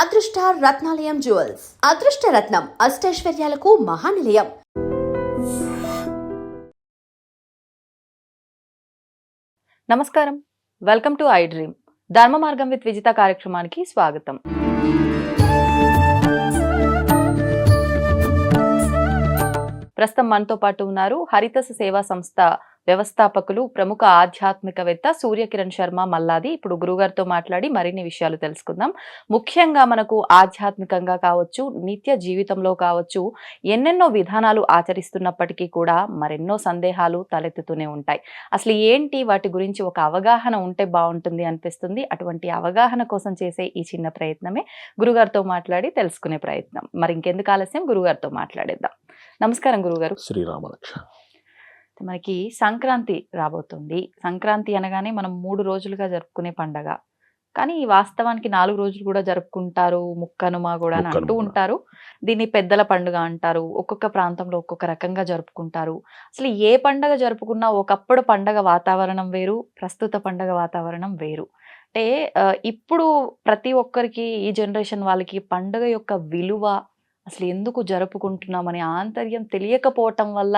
అదృష్ట రత్నాలయం జ్యువెల్స్ అదృష్ట రత్నం అష్టైశ్వర్యాలకు మహానిలయం నమస్కారం వెల్కమ్ టు ఐ డ్రీమ్ ధర్మ మార్గం విత్ విజిత కార్యక్రమానికి స్వాగతం ప్రస్తుతం మనతో పాటు ఉన్నారు హరితస సేవా సంస్థ వ్యవస్థాపకులు ప్రముఖ ఆధ్యాత్మికవేత్త సూర్యకిరణ్ శర్మ మల్లాది ఇప్పుడు గురుగారితో మాట్లాడి మరిన్ని విషయాలు తెలుసుకుందాం ముఖ్యంగా మనకు ఆధ్యాత్మికంగా కావచ్చు నిత్య జీవితంలో కావచ్చు ఎన్నెన్నో విధానాలు ఆచరిస్తున్నప్పటికీ కూడా మరెన్నో సందేహాలు తలెత్తుతూనే ఉంటాయి అసలు ఏంటి వాటి గురించి ఒక అవగాహన ఉంటే బాగుంటుంది అనిపిస్తుంది అటువంటి అవగాహన కోసం చేసే ఈ చిన్న ప్రయత్నమే గురుగారితో మాట్లాడి తెలుసుకునే ప్రయత్నం మరి ఇంకెందుకు ఆలస్యం గురుగారితో మాట్లాడేద్దాం నమస్కారం గురుగారు శ్రీరామలక్ష్మి మనకి సంక్రాంతి రాబోతుంది సంక్రాంతి అనగానే మనం మూడు రోజులుగా జరుపుకునే పండగ కానీ వాస్తవానికి నాలుగు రోజులు కూడా జరుపుకుంటారు ముక్కనుమ కూడా అని అంటూ ఉంటారు దీన్ని పెద్దల పండుగ అంటారు ఒక్కొక్క ప్రాంతంలో ఒక్కొక్క రకంగా జరుపుకుంటారు అసలు ఏ పండగ జరుపుకున్నా ఒకప్పుడు పండగ వాతావరణం వేరు ప్రస్తుత పండగ వాతావరణం వేరు అంటే ఇప్పుడు ప్రతి ఒక్కరికి ఈ జనరేషన్ వాళ్ళకి పండగ యొక్క విలువ అసలు ఎందుకు జరుపుకుంటున్నామని ఆంతర్యం తెలియకపోవటం వల్ల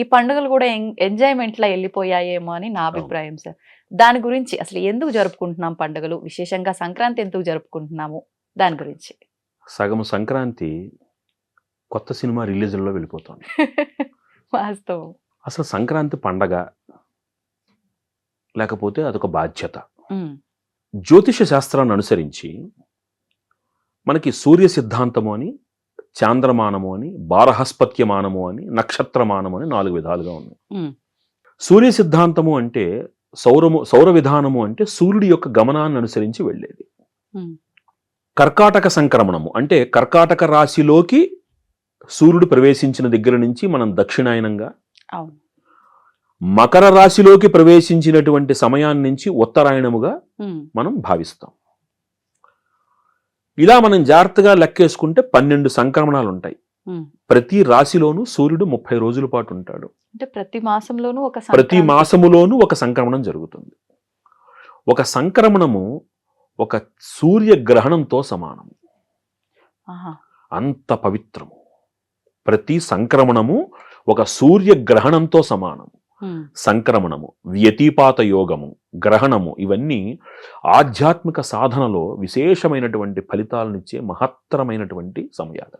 ఈ పండుగలు కూడా ఎంజాయ్మెంట్లా వెళ్ళిపోయాయేమో అని నా అభిప్రాయం సార్ దాని గురించి అసలు ఎందుకు జరుపుకుంటున్నాం పండుగలు విశేషంగా సంక్రాంతి ఎందుకు జరుపుకుంటున్నాము దాని గురించి సగం సంక్రాంతి కొత్త సినిమా రిలీజ్లో వెళ్ళిపోతుంది వాస్తవం అసలు సంక్రాంతి పండగ లేకపోతే అదొక బాధ్యత జ్యోతిష శాస్త్రాన్ని అనుసరించి మనకి సూర్య సిద్ధాంతము అని చాంద్రమానము అని బారహస్పత్యమానము అని నక్షత్రమానము అని నాలుగు విధాలుగా ఉన్నాయి సూర్య సిద్ధాంతము అంటే సౌరము సౌర విధానము అంటే సూర్యుడి యొక్క గమనాన్ని అనుసరించి వెళ్ళేది కర్కాటక సంక్రమణము అంటే కర్కాటక రాశిలోకి సూర్యుడు ప్రవేశించిన దగ్గర నుంచి మనం దక్షిణాయనంగా మకర రాశిలోకి ప్రవేశించినటువంటి సమయాన్నించి ఉత్తరాయణముగా మనం భావిస్తాం ఇలా మనం జాగ్రత్తగా లెక్కేసుకుంటే పన్నెండు సంక్రమణాలు ఉంటాయి ప్రతి రాశిలోనూ సూర్యుడు ముప్పై రోజుల పాటు ఉంటాడు అంటే ప్రతి మాసంలోనూ ఒక ప్రతి మాసములోనూ ఒక సంక్రమణం జరుగుతుంది ఒక సంక్రమణము ఒక సూర్య గ్రహణంతో సమానం అంత పవిత్రము ప్రతి సంక్రమణము ఒక సూర్య గ్రహణంతో సమానం సంక్రమణము వ్యతిపాత యోగము గ్రహణము ఇవన్నీ ఆధ్యాత్మిక సాధనలో విశేషమైనటువంటి ఫలితాలనిచ్చే మహత్తరమైనటువంటి సమయాలు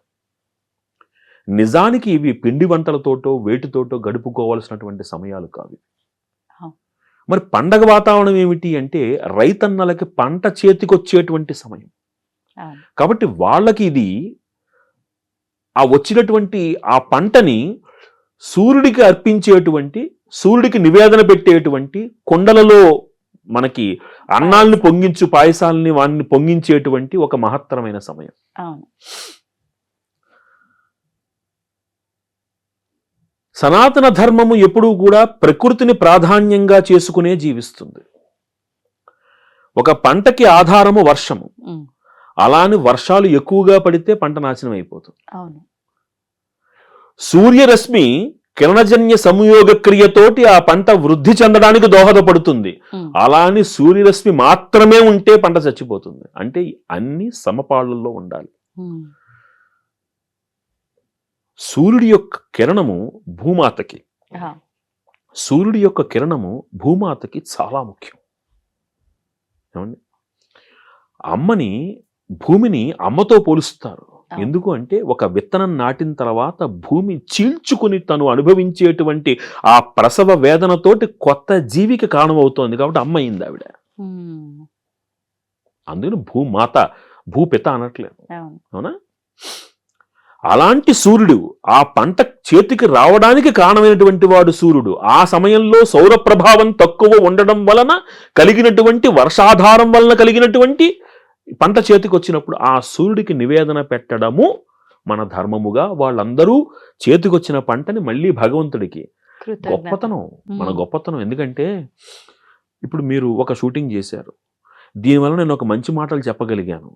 నిజానికి ఇవి పిండి వంటలతోటో వేటితోటో గడుపుకోవాల్సినటువంటి సమయాలు కావు మరి పండగ వాతావరణం ఏమిటి అంటే రైతన్నలకి పంట చేతికొచ్చేటువంటి సమయం కాబట్టి వాళ్ళకి ఇది ఆ వచ్చినటువంటి ఆ పంటని సూర్యుడికి అర్పించేటువంటి సూర్యుడికి నివేదన పెట్టేటువంటి కొండలలో మనకి అన్నాల్ని పొంగించు పాయసాలని వాణ్ణి పొంగించేటువంటి ఒక మహత్తరమైన సమయం సనాతన ధర్మము ఎప్పుడూ కూడా ప్రకృతిని ప్రాధాన్యంగా చేసుకునే జీవిస్తుంది ఒక పంటకి ఆధారము వర్షము అలానే వర్షాలు ఎక్కువగా పడితే పంట నాశనం అయిపోతుంది సూర్యరశ్మి కిరణజన్య సంయోగ క్రియతోటి ఆ పంట వృద్ధి చెందడానికి దోహదపడుతుంది అలా అని సూర్యరశ్మి మాత్రమే ఉంటే పంట చచ్చిపోతుంది అంటే అన్ని సమపాళ్ళల్లో ఉండాలి సూర్యుడి యొక్క కిరణము భూమాతకి సూర్యుడి యొక్క కిరణము భూమాతకి చాలా ముఖ్యం ఏమండి అమ్మని భూమిని అమ్మతో పోలుస్తారు ఎందుకు అంటే ఒక విత్తనం నాటిన తర్వాత భూమి చీల్చుకుని తను అనుభవించేటువంటి ఆ ప్రసవ వేదనతోటి కొత్త జీవికి కారణమవుతోంది కాబట్టి అమ్మ ఆవిడ అందుకని భూమాత భూపిత అనట్లేదు అవునా అలాంటి సూర్యుడు ఆ పంట చేతికి రావడానికి కారణమైనటువంటి వాడు సూర్యుడు ఆ సమయంలో సౌర ప్రభావం తక్కువ ఉండడం వలన కలిగినటువంటి వర్షాధారం వలన కలిగినటువంటి పంట చేతికి వచ్చినప్పుడు ఆ సూర్యుడికి నివేదన పెట్టడము మన ధర్మముగా వాళ్ళందరూ చేతికొచ్చిన పంటని మళ్ళీ భగవంతుడికి గొప్పతనం మన గొప్పతనం ఎందుకంటే ఇప్పుడు మీరు ఒక షూటింగ్ చేశారు దీనివల్ల నేను ఒక మంచి మాటలు చెప్పగలిగాను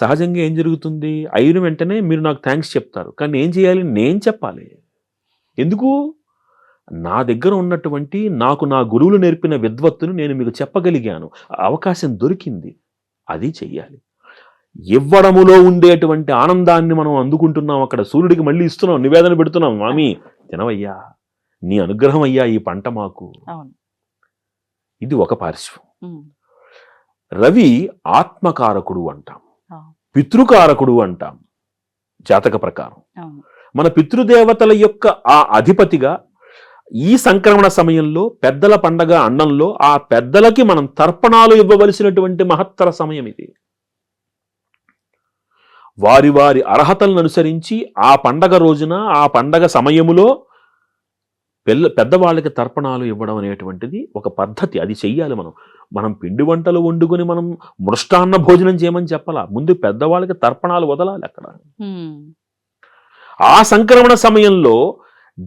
సహజంగా ఏం జరుగుతుంది అయిన వెంటనే మీరు నాకు థ్యాంక్స్ చెప్తారు కానీ ఏం చేయాలి నేను చెప్పాలి ఎందుకు నా దగ్గర ఉన్నటువంటి నాకు నా గురువులు నేర్పిన విద్వత్తును నేను మీకు చెప్పగలిగాను అవకాశం దొరికింది అది చెయ్యాలి ఇవ్వడములో ఉండేటువంటి ఆనందాన్ని మనం అందుకుంటున్నాం అక్కడ సూర్యుడికి మళ్ళీ ఇస్తున్నాం నివేదన పెడుతున్నాం మామి తినవయ్యా నీ అనుగ్రహం అయ్యా ఈ పంట మాకు ఇది ఒక పార్శ్వం రవి ఆత్మకారకుడు అంటాం పితృకారకుడు అంటాం జాతక ప్రకారం మన పితృదేవతల యొక్క ఆ అధిపతిగా ఈ సంక్రమణ సమయంలో పెద్దల పండగ అన్నంలో ఆ పెద్దలకి మనం తర్పణాలు ఇవ్వవలసినటువంటి మహత్తర సమయం ఇది వారి వారి అర్హతలను అనుసరించి ఆ పండగ రోజున ఆ పండగ సమయములో పెళ్ళ పెద్దవాళ్ళకి తర్పణాలు ఇవ్వడం అనేటువంటిది ఒక పద్ధతి అది చెయ్యాలి మనం మనం పిండి వంటలు వండుకొని మనం మృష్టాన్న భోజనం చేయమని చెప్పాలా ముందు పెద్దవాళ్ళకి తర్పణాలు వదలాలి అక్కడ ఆ సంక్రమణ సమయంలో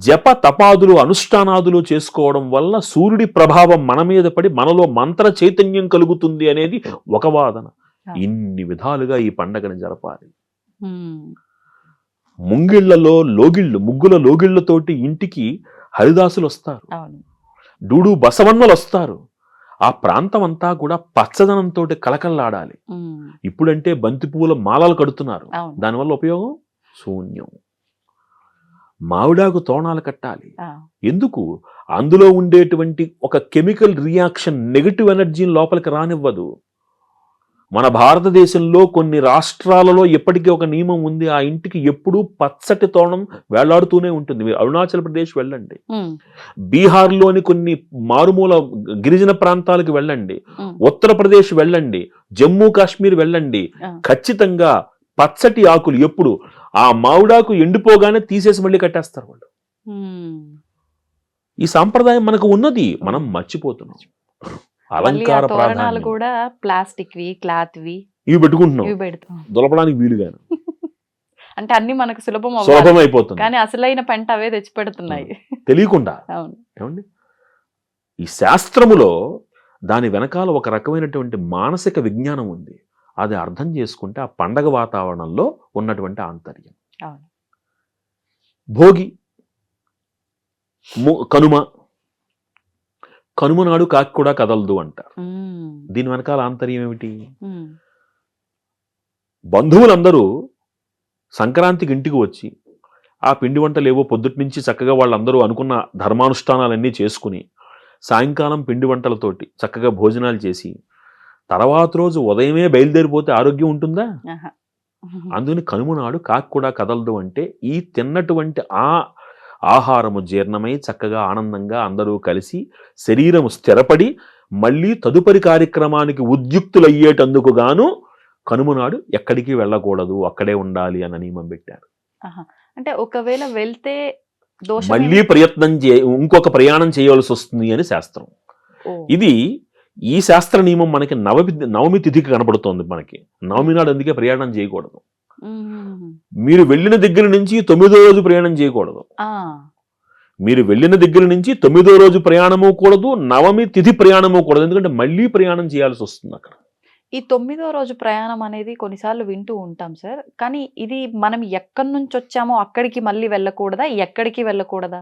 జప తపాదులు అనుష్ఠానాదులు చేసుకోవడం వల్ల సూర్యుడి ప్రభావం మన మీద పడి మనలో మంత్ర చైతన్యం కలుగుతుంది అనేది ఒక వాదన ఇన్ని విధాలుగా ఈ పండగను జరపాలి ముంగిళ్లలో లోగిళ్ళు ముగ్గుల లోగిళ్లతోటి ఇంటికి హరిదాసులు వస్తారు డూడు బసవన్నలు వస్తారు ఆ ప్రాంతం అంతా కూడా పచ్చదనంతో కలకల్లాడాలి ఇప్పుడంటే బంతిపూల మాలలు కడుతున్నారు దానివల్ల ఉపయోగం శూన్యం మావిడాకు తోణాలు కట్టాలి ఎందుకు అందులో ఉండేటువంటి ఒక కెమికల్ రియాక్షన్ నెగిటివ్ ఎనర్జీని లోపలికి రానివ్వదు మన భారతదేశంలో కొన్ని రాష్ట్రాలలో ఎప్పటికీ ఒక నియమం ఉంది ఆ ఇంటికి ఎప్పుడూ పచ్చటి తోణం వేలాడుతూనే ఉంటుంది మీరు అరుణాచల్ ప్రదేశ్ వెళ్ళండి బీహార్లోని కొన్ని మారుమూల గిరిజన ప్రాంతాలకు వెళ్ళండి ఉత్తరప్రదేశ్ వెళ్ళండి జమ్మూ కాశ్మీర్ వెళ్ళండి ఖచ్చితంగా పచ్చటి ఆకులు ఎప్పుడు ఆ మావిడాకు ఎండిపోగానే తీసేసి మళ్ళీ కట్టేస్తారు వాళ్ళు ఈ సాంప్రదాయం మనకు ఉన్నది మనం మర్చిపోతున్నాం అలంకార ప్రాణాలు కూడా ప్లాస్టిక్ వి క్లాత్ వి ఇవి పెట్టుకుంటున్నాం దులపడానికి వీలుగా అంటే అన్ని మనకు సులభం సులభం అయిపోతుంది కానీ అసలైన పంట అవే తెచ్చి పెడుతున్నాయి తెలియకుండా ఈ శాస్త్రములో దాని వెనకాల ఒక రకమైనటువంటి మానసిక విజ్ఞానం ఉంది అది అర్థం చేసుకుంటే ఆ పండగ వాతావరణంలో ఉన్నటువంటి ఆంతర్యం భోగి కనుమ కనుమ నాడు కాకి కూడా కదలదు అంటారు దీని వెనకాల ఆంతర్యం ఏమిటి బంధువులందరూ సంక్రాంతికి ఇంటికి వచ్చి ఆ పిండి వంటలు ఏవో పొద్దుటి నుంచి చక్కగా వాళ్ళందరూ అనుకున్న ధర్మానుష్ఠానాలన్నీ చేసుకుని సాయంకాలం పిండి వంటలతోటి చక్కగా భోజనాలు చేసి తర్వాత రోజు ఉదయమే బయలుదేరిపోతే ఆరోగ్యం ఉంటుందా అందుకని కనుమనాడు కాకి కూడా కదలదు అంటే ఈ తిన్నటువంటి ఆ ఆహారము జీర్ణమై చక్కగా ఆనందంగా అందరూ కలిసి శరీరము స్థిరపడి మళ్ళీ తదుపరి కార్యక్రమానికి ఉద్యుక్తులయ్యేటందుకు గాను కనుమనాడు ఎక్కడికి వెళ్ళకూడదు అక్కడే ఉండాలి అని నియమం పెట్టారు అంటే ఒకవేళ వెళ్తే మళ్ళీ ప్రయత్నం చే ఇంకొక ప్రయాణం చేయవలసి వస్తుంది అని శాస్త్రం ఇది ఈ శాస్త్ర నియమం మనకి నవమి నవమి తిథికి కనబడుతోంది మనకి నవమి నాడు అందుకే ప్రయాణం చేయకూడదు మీరు వెళ్ళిన దగ్గర నుంచి తొమ్మిదో రోజు ప్రయాణం చేయకూడదు మీరు వెళ్ళిన దగ్గర నుంచి తొమ్మిదో రోజు ప్రయాణము కూడదు నవమి తిథి ప్రయాణము కూడదు ఎందుకంటే మళ్ళీ ప్రయాణం చేయాల్సి వస్తుంది అక్కడ ఈ తొమ్మిదో రోజు ప్రయాణం అనేది కొన్నిసార్లు వింటూ ఉంటాం సార్ కానీ ఇది మనం ఎక్కడి నుంచి వచ్చామో అక్కడికి మళ్ళీ వెళ్ళకూడదా ఎక్కడికి వెళ్ళకూడదా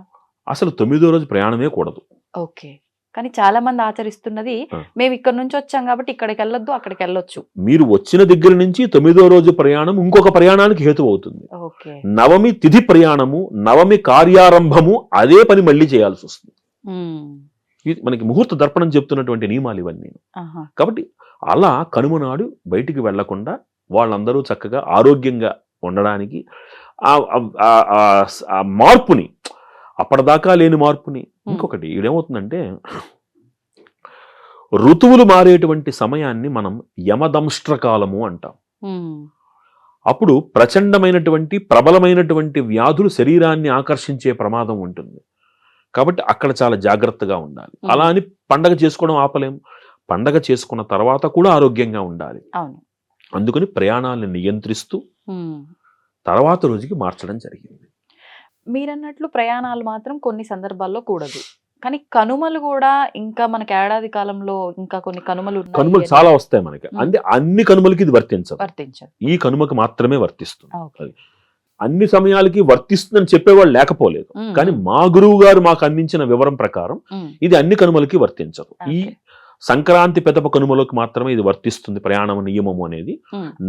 అసలు తొమ్మిదో రోజు ప్రయాణమే కూడదు ఓకే కానీ చాలా మంది ఆచరిస్తున్నది మేము ఇక్కడ నుంచి వచ్చాం కాబట్టి ఇక్కడికి వెళ్ళొద్దు అక్కడికి వెళ్ళొచ్చు మీరు వచ్చిన దగ్గర నుంచి తొమ్మిదో రోజు ప్రయాణం ఇంకొక ప్రయాణానికి హేతు అవుతుంది నవమి తిథి ప్రయాణము నవమి కార్యారంభము అదే పని మళ్ళీ చేయాల్సి వస్తుంది మనకి ముహూర్త దర్పణం చెప్తున్నటువంటి నియమాలు ఇవన్నీ కాబట్టి అలా కనుమనాడు బయటికి వెళ్లకుండా వాళ్ళందరూ చక్కగా ఆరోగ్యంగా ఉండడానికి ఆ మార్పుని అప్పటిదాకా లేని మార్పుని ఇంకొకటి ఇదేమవుతుందంటే ఋతువులు మారేటువంటి సమయాన్ని మనం యమదంష్ట్రకాలము అంటాం అప్పుడు ప్రచండమైనటువంటి ప్రబలమైనటువంటి వ్యాధులు శరీరాన్ని ఆకర్షించే ప్రమాదం ఉంటుంది కాబట్టి అక్కడ చాలా జాగ్రత్తగా ఉండాలి అలా అని పండగ చేసుకోవడం ఆపలేం పండగ చేసుకున్న తర్వాత కూడా ఆరోగ్యంగా ఉండాలి అందుకని ప్రయాణాలను నియంత్రిస్తూ తర్వాత రోజుకి మార్చడం జరిగింది మీరన్నట్లు ప్రయాణాలు మాత్రం కొన్ని సందర్భాల్లో కూడదు కానీ కనుమలు కూడా ఇంకా మనకి ఏడాది కాలంలో ఇంకా కొన్ని కనుమలు కనుమలు చాలా వస్తాయి మనకి అంటే అన్ని కనుమలకి ఇది వర్తించదు వర్తించదు ఈ కనుమకి మాత్రమే వర్తిస్తుంది అన్ని సమయాలకి వర్తిస్తుందని చెప్పేవాళ్ళు లేకపోలేదు కానీ మా గురువు గారు మాకు అందించిన వివరం ప్రకారం ఇది అన్ని కనుమలకి వర్తించదు ఈ సంక్రాంతి పెదప కనుమలకు మాత్రమే ఇది వర్తిస్తుంది ప్రయాణం నియమం అనేది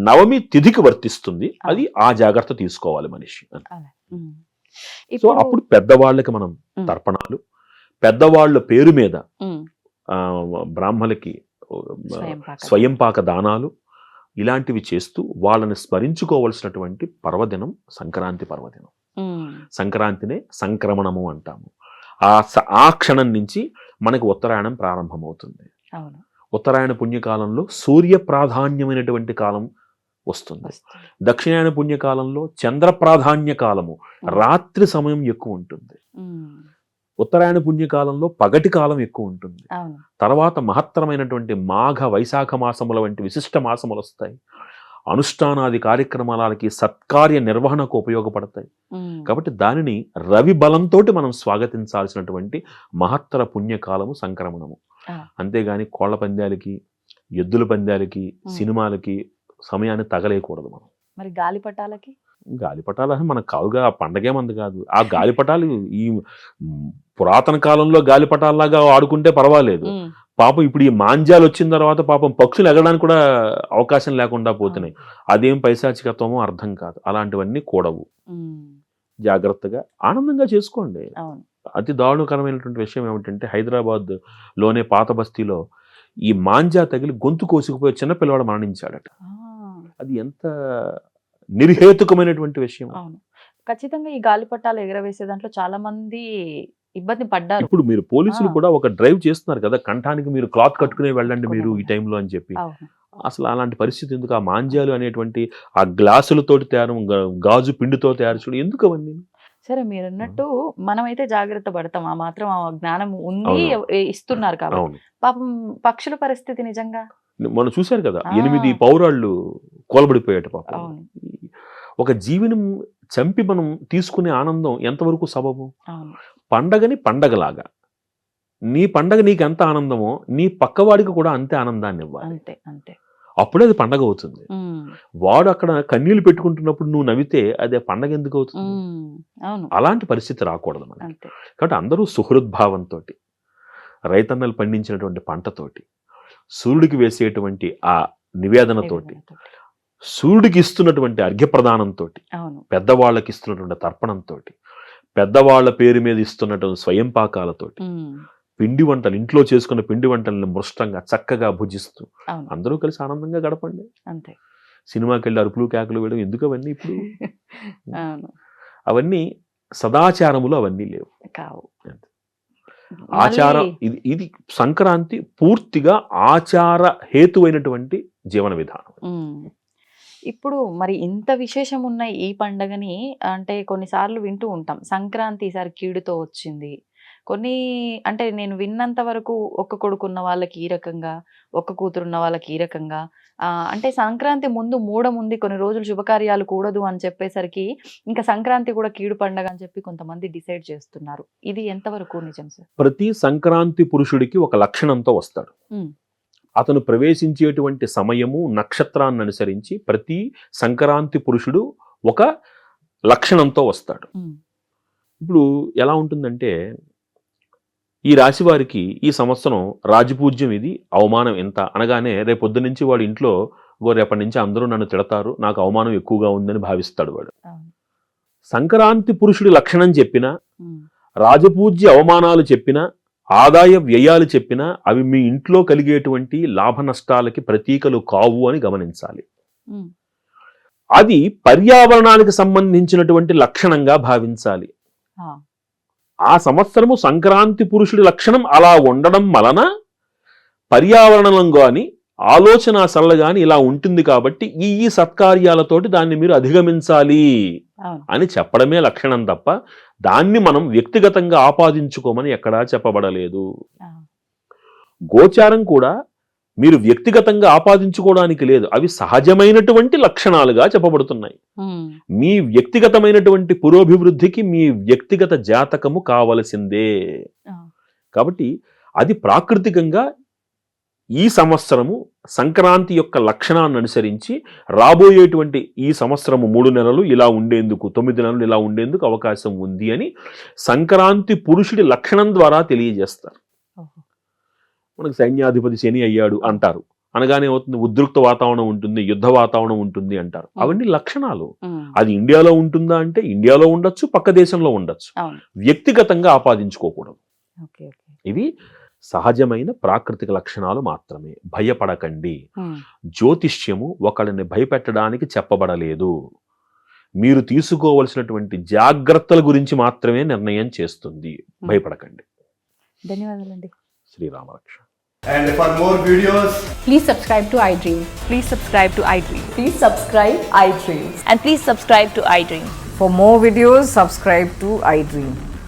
నవమి తిథికి వర్తిస్తుంది అది ఆ జాగ్రత్త తీసుకోవాలి మనిషి సో అప్పుడు పెద్దవాళ్ళకి మనం తర్పణాలు పెద్దవాళ్ళ పేరు మీద బ్రాహ్మలకి స్వయంపాక దానాలు ఇలాంటివి చేస్తూ వాళ్ళని స్మరించుకోవలసినటువంటి పర్వదినం సంక్రాంతి పర్వదినం సంక్రాంతినే సంక్రమణము అంటాము ఆ ఆ క్షణం నుంచి మనకు ఉత్తరాయణం ప్రారంభమవుతుంది ఉత్తరాయణ పుణ్యకాలంలో సూర్య ప్రాధాన్యమైనటువంటి కాలం వస్తుంది దక్షిణాయన పుణ్యకాలంలో చంద్ర ప్రాధాన్య కాలము రాత్రి సమయం ఎక్కువ ఉంటుంది ఉత్తరాయణ పుణ్యకాలంలో పగటి కాలం ఎక్కువ ఉంటుంది తర్వాత మహత్తరమైనటువంటి మాఘ వైశాఖ మాసముల వంటి విశిష్ట మాసములు వస్తాయి అనుష్ఠానాది కార్యక్రమాలకి సత్కార్య నిర్వహణకు ఉపయోగపడతాయి కాబట్టి దానిని రవి బలంతో మనం స్వాగతించాల్సినటువంటి మహత్తర పుణ్యకాలము సంక్రమణము అంతేగాని కోళ్ల పందాలకి ఎద్దుల పందాలకి సినిమాలకి సమయాన్ని తగలేయకూడదు మనం మరి గాలిపటాలకి గాలిపటాలు మనకు కావుగా పండగే మంది కాదు ఆ గాలిపటాలు ఈ పురాతన కాలంలో గాలిపటాల్లాగా ఆడుకుంటే పర్వాలేదు పాపం ఇప్పుడు ఈ మాంజాలు వచ్చిన తర్వాత పాపం పక్షులు ఎగడానికి కూడా అవకాశం లేకుండా పోతున్నాయి అదేం పైశాచికత్వమో అర్థం కాదు అలాంటివన్నీ కూడవు జాగ్రత్తగా ఆనందంగా చేసుకోండి అతి దారుణకరమైనటువంటి విషయం ఏమిటంటే హైదరాబాద్ లోనే పాత బస్తీలో ఈ మాంజా తగిలి గొంతు కోసుకుపోయి చిన్న పిల్లవాడు మరణించాడట అది ఎంత నిర్హేతుకమైనటువంటి విషయం అవును ఖచ్చితంగా ఈ గాలిపటాలు ఎగరవేసే దాంట్లో చాలా మంది ఇబ్బంది పడ్డారు ఇప్పుడు మీరు పోలీసులు కూడా ఒక డ్రైవ్ చేస్తున్నారు కదా కంఠానికి మీరు క్లాత్ కట్టుకునే వెళ్ళండి మీరు ఈ టైంలో అని చెప్పి అసలు అలాంటి పరిస్థితి ఎందుకు ఆ మాంజ్యాలు అనేటువంటి ఆ గ్లాసులతో తయారు గాజు పిండితో తయారు చూడు ఎందుకు అవన్నీ సరే మీరు అన్నట్టు మనమైతే జాగ్రత్త పడతాం ఆ మాత్రం ఆ జ్ఞానం ఉంది ఇస్తున్నారు కాబట్టి పాపం పక్షుల పరిస్థితి నిజంగా మనం చూశారు కదా ఎనిమిది పౌరాళ్ళు కోలబడిపోయాడు పాప ఒక జీవిని చంపి మనం తీసుకునే ఆనందం ఎంతవరకు సబబు పండగని పండగలాగా నీ పండగ నీకు ఎంత ఆనందమో నీ పక్కవాడికి కూడా అంతే ఆనందాన్ని ఇవ్వాలి అంతే అంతే అప్పుడే అది పండగ అవుతుంది వాడు అక్కడ కన్నీళ్లు పెట్టుకుంటున్నప్పుడు నువ్వు నవ్వితే అదే పండగ ఎందుకు అవుతుంది అలాంటి పరిస్థితి రాకూడదు మనకి కాబట్టి అందరూ సుహృద్భావంతో రైతన్నలు పండించినటువంటి పంటతోటి సూర్యుడికి వేసేటువంటి ఆ నివేదనతోటి సూర్యుడికి ఇస్తున్నటువంటి అర్ఘ్యప్రదానంతో పెద్దవాళ్ళకి ఇస్తున్నటువంటి తర్పణంతో పెద్దవాళ్ళ పేరు మీద ఇస్తున్నటువంటి స్వయం పాకాలతోటి పిండి వంటలు ఇంట్లో చేసుకున్న పిండి వంటలను మృష్టంగా చక్కగా భుజిస్తూ అందరూ కలిసి ఆనందంగా గడపండి అంతే సినిమాకి వెళ్ళి అరుపులు కేకలు వేయడం ఎందుకు అవన్నీ ఇప్పుడు అవన్నీ సదాచారములు అవన్నీ లేవు కావు ఆచారం ఇది ఇది సంక్రాంతి పూర్తిగా ఆచార హేతువైనటువంటి జీవన విధానం ఇప్పుడు మరి ఇంత విశేషం ఉన్న ఈ పండగని అంటే కొన్నిసార్లు వింటూ ఉంటాం సంక్రాంతి ఈసారి కీడుతో వచ్చింది కొన్ని అంటే నేను విన్నంత వరకు ఒక్క కొడుకున్న వాళ్ళకి ఈ రకంగా ఒక్క కూతురున్న వాళ్ళకి ఈ రకంగా అంటే సంక్రాంతి ముందు మూడముంది కొన్ని రోజులు శుభకార్యాలు కూడదు అని చెప్పేసరికి ఇంకా సంక్రాంతి కూడా కీడు పండగ అని చెప్పి కొంతమంది డిసైడ్ చేస్తున్నారు ఇది ఎంతవరకు నిజం సార్ ప్రతి సంక్రాంతి పురుషుడికి ఒక లక్షణంతో వస్తాడు అతను ప్రవేశించేటువంటి సమయము నక్షత్రాన్ని అనుసరించి ప్రతి సంక్రాంతి పురుషుడు ఒక లక్షణంతో వస్తాడు ఇప్పుడు ఎలా ఉంటుందంటే ఈ రాశి వారికి ఈ సంవత్సరం రాజపూజ్యం ఇది అవమానం ఎంత అనగానే రేపొద్దు నుంచి వాడు ఇంట్లో రేపటి నుంచి అందరూ నన్ను తిడతారు నాకు అవమానం ఎక్కువగా ఉందని భావిస్తాడు వాడు సంక్రాంతి పురుషుడి లక్షణం చెప్పినా రాజపూజ్య అవమానాలు చెప్పినా ఆదాయ వ్యయాలు చెప్పినా అవి మీ ఇంట్లో కలిగేటువంటి లాభ నష్టాలకి ప్రతీకలు కావు అని గమనించాలి అది పర్యావరణానికి సంబంధించినటువంటి లక్షణంగా భావించాలి ఆ సంవత్సరము సంక్రాంతి పురుషుడి లక్షణం అలా ఉండడం వలన పర్యావరణం కానీ ఆలోచన సరళగాని ఇలా ఉంటుంది కాబట్టి ఈ ఈ సత్కార్యాలతోటి దాన్ని మీరు అధిగమించాలి అని చెప్పడమే లక్షణం తప్ప దాన్ని మనం వ్యక్తిగతంగా ఆపాదించుకోమని ఎక్కడా చెప్పబడలేదు గోచారం కూడా మీరు వ్యక్తిగతంగా ఆపాదించుకోవడానికి లేదు అవి సహజమైనటువంటి లక్షణాలుగా చెప్పబడుతున్నాయి మీ వ్యక్తిగతమైనటువంటి పురోభివృద్ధికి మీ వ్యక్తిగత జాతకము కావలసిందే కాబట్టి అది ప్రాకృతికంగా ఈ సంవత్సరము సంక్రాంతి యొక్క లక్షణాన్ని అనుసరించి రాబోయేటువంటి ఈ సంవత్సరము మూడు నెలలు ఇలా ఉండేందుకు తొమ్మిది నెలలు ఇలా ఉండేందుకు అవకాశం ఉంది అని సంక్రాంతి పురుషుడి లక్షణం ద్వారా తెలియజేస్తారు మనకు సైన్యాధిపతి శని అయ్యాడు అంటారు అనగానే అవుతుంది ఉద్రిక్త వాతావరణం ఉంటుంది యుద్ధ వాతావరణం ఉంటుంది అంటారు అవన్నీ లక్షణాలు అది ఇండియాలో ఉంటుందా అంటే ఇండియాలో ఉండొచ్చు పక్క దేశంలో ఉండొచ్చు వ్యక్తిగతంగా ఆపాదించుకోకూడదు ఇవి సహజమైన ప్రాకృతిక లక్షణాలు మాత్రమే భయపడకండి జ్యోతిష్యము ఒకళ్ళని భయపెట్టడానికి చెప్పబడలేదు మీరు తీసుకోవలసినటువంటి జాగ్రత్తల గురించి మాత్రమే నిర్ణయం చేస్తుంది భయపడకండి ధన్యవాదాలండి శ్రీరామరక్ష And for more videos, please subscribe to iDream. Please subscribe to iDream. Please subscribe iDream. And please subscribe to iDream. For more videos, subscribe to iDream.